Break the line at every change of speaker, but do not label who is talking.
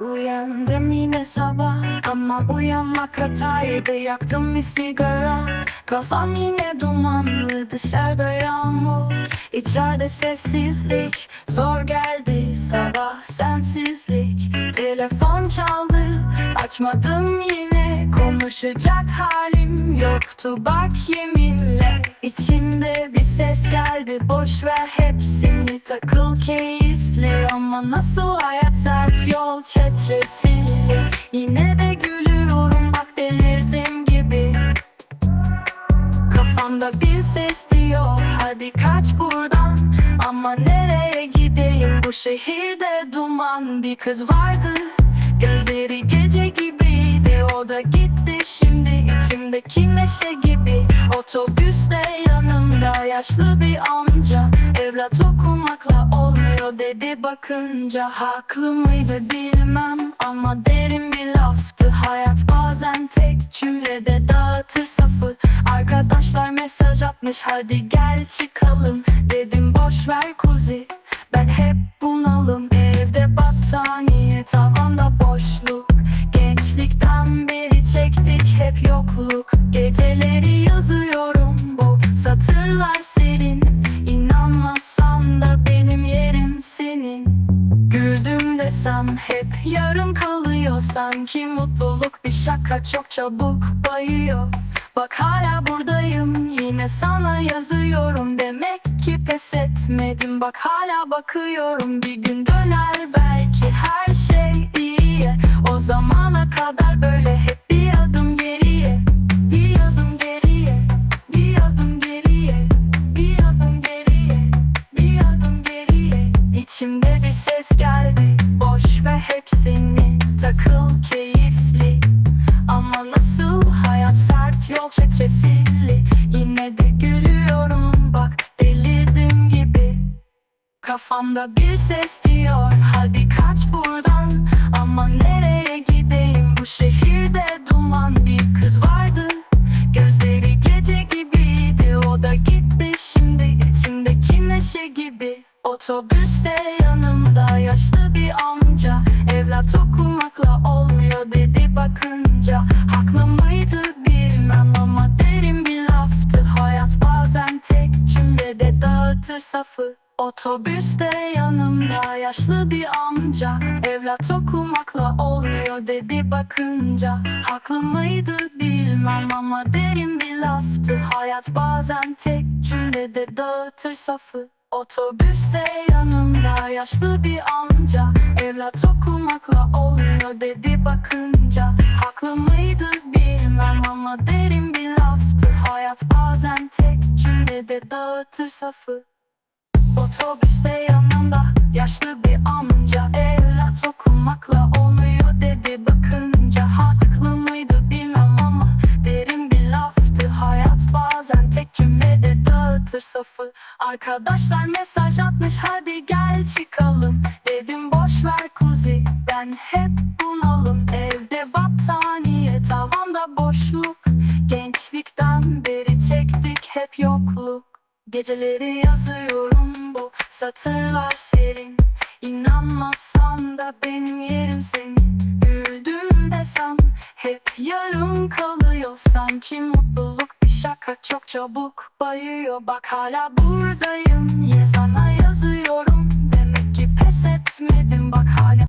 Uyandım yine sabah ama uyanmak hataydı. Yaktım bir sigara Kafam yine dumanlı. Dışarıda yağmur İçeride sessizlik. Zor geldi sabah sensizlik. Telefon çaldı Açmadım yine Konuşacak halim yoktu. Bak yeminle İçimde bir ses geldi. Boş ver hepsini takıl keyifle. Ama nasıl hayat sert yol çetrefilli. Yine de gülüyorum bak delirdim gibi. Kafamda bir ses diyor hadi kaç buradan. Ama nereye gideyim? Bu şehirde duman Bir kız vardı. Gözleri gece gibiydi O da gitti şimdi içimdeki neşe gibi. Otobüste yanımda yaşlı bir amca. Evlat okumakla olmuyor dedi bakınca. Haklı mıydı bilmem ama derin bir laftı. Hayat bazen tek cümlede dağıtır safı. Arkadaşlar mesaj atmış hadi gel çıkalım. Dedim boş ver kuzi ben hep bunalım Desem hep yarım kalıyor Sanki. Mutluluk bir şaka çok çabuk bayıyor. Bak hala buradayım yine sana yazıyorum. Demek ki pes etmedim. Bak hala bakıyorum. Bir gün döner belki her Kafamda bir ses diyor. Hadi kaç buradan Ama nereye gideyim? Bu şehirde duman Bir kız vardı. Gözleri gece gibiydi O da gitti şimdi içimdeki neşe gibi. Otobüste yanımda yaşlı bir amca. Evlat okumakla olmuyor dedi bakınca. Haklı mıydı bilmem ama derin bir laftı. Hayat bazen tek cümlede dağıtır safı Otobüste yanımda yaşlı bir amca. Evlat okumakla olmuyor dedi bakınca. Haklı mıydı bilmem ama derin bir laftı. Hayat bazen tek cümlede dağıtır safı. Otobüste yanımda yaşlı bir amca. Evlat okumakla olmuyor dedi bakınca. Haklı mıydı bilmem ama derin bir laftı. Hayat bazen tek cümlede dağıtır safı Otobüste yanımda yaşlı bir amca. Evlat okumakla olmuyor dedi. Bakınca Haklı mıydı bilmem ama derin bir laftı. Hayat bazen tek cümlede dağıtır safı. Arkadaşlar mesaj atmış hadi gel çıkalım. Dedim boş ver kuzi ben hep bunalım. Evde battaniye tavanda boşluk. Gençlikten beri çektik hep yokluk Geceleri yazıyorum bu satırlar serin İnanmazsan da benim yerim senin. Güldüm desem hep yarım kalıyor. Sanki mutluluk bir şaka çok çabuk bayıyor. Bak hala buradayım. Yine sana yazıyorum. Demek ki pes etmedim. Bak hala